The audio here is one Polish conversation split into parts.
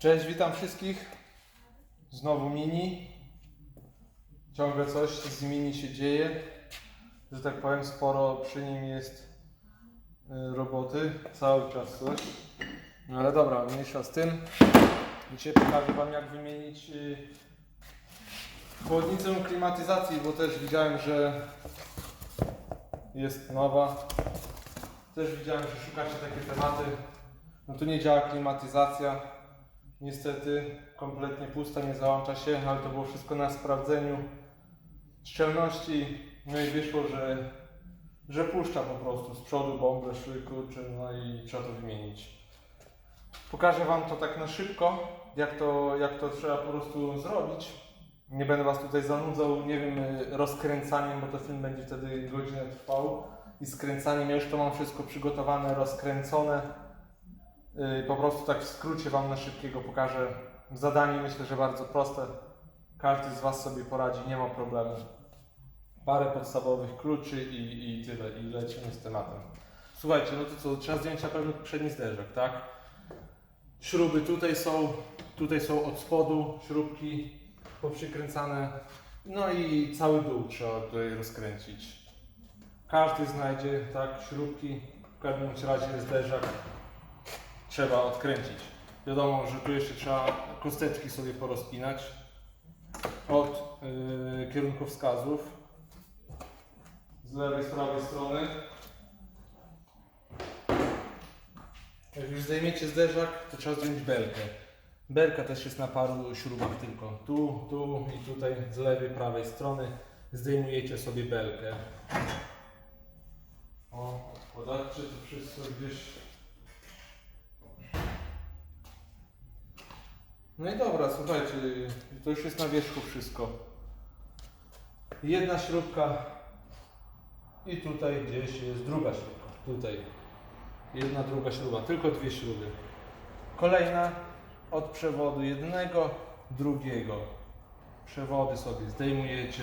Cześć, witam wszystkich. Znowu mini. Ciągle coś z mini się dzieje. Że tak powiem, sporo przy nim jest y, roboty. Cały czas coś. No ale dobra, mniejsza z tym. Dzisiaj pokażę Wam jak wymienić y, chłodnicę klimatyzacji, bo też widziałem, że jest nowa. Też widziałem, że szukacie takie tematy. No tu nie działa klimatyzacja. Niestety kompletnie pusta, nie załącza się, ale to było wszystko na sprawdzeniu szczelności. No i wyszło, że, że puszcza po prostu z przodu bombę, szły kurczę, no i trzeba to wymienić. Pokażę Wam to tak na szybko, jak to, jak to trzeba po prostu zrobić. Nie będę Was tutaj zanudzał, nie wiem, rozkręcaniem, bo to film będzie wtedy godzinę trwał. I skręcaniem, ja już to mam wszystko przygotowane, rozkręcone. Yy, Po prostu tak w skrócie Wam na szybkiego pokażę. Zadanie myślę, że bardzo proste. Każdy z Was sobie poradzi, nie ma problemu. Parę podstawowych kluczy i, i tyle, i lecimy z tematem. Słuchajcie, no to co, trzeba zdjąć na przedni zderzak, tak? Śruby tutaj są, tutaj są od spodu śrubki poprzykręcane. No i cały dół trzeba tutaj rozkręcić. Każdy znajdzie, tak, śrubki, w każdym razie zderzak trzeba odkręcić. Wiadomo, że tu jeszcze trzeba kosteczki sobie porozpinać od yy, kierunkowskazów z lewej, z prawej strony. Jak już zdejmiecie zderzak, to trzeba zdjąć belkę. Belka też jest na paru śrubach tylko. Tu, tu i tutaj z lewej, prawej strony zdejmujecie sobie belkę. O, podacie to wszystko gdzieś No i dobra, słuchajcie, to już jest na wierzchu wszystko. Jedna śrubka i tutaj gdzieś jest druga śrubka. Tutaj. Jedna, druga śruba, tylko dwie śruby. Kolejna od przewodu jednego, drugiego. Przewody sobie zdejmujecie.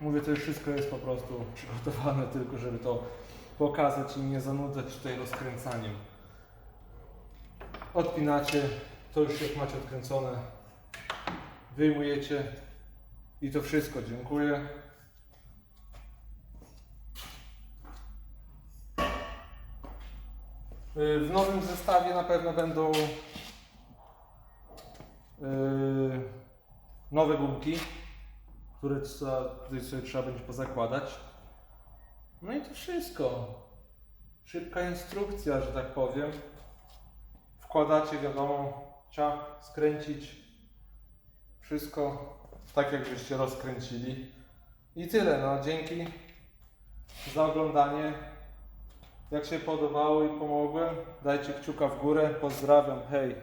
Mówię, to już wszystko jest po prostu przygotowane tylko, żeby to pokazać i nie zanudzać tutaj rozkręcaniem. Odpinacie, to już jak macie odkręcone, wyjmujecie i to wszystko. Dziękuję. Y, W nowym zestawie na pewno będą y, nowe gumki, które tutaj sobie trzeba będzie pozakładać. No i to wszystko. Szybka instrukcja, że tak powiem wkładacie, wiadomo, ciach, skręcić, wszystko tak jak żeście rozkręcili. I tyle, no dzięki za oglądanie. Jak się podobało i pomogłem, dajcie kciuka w górę, pozdrawiam, hej!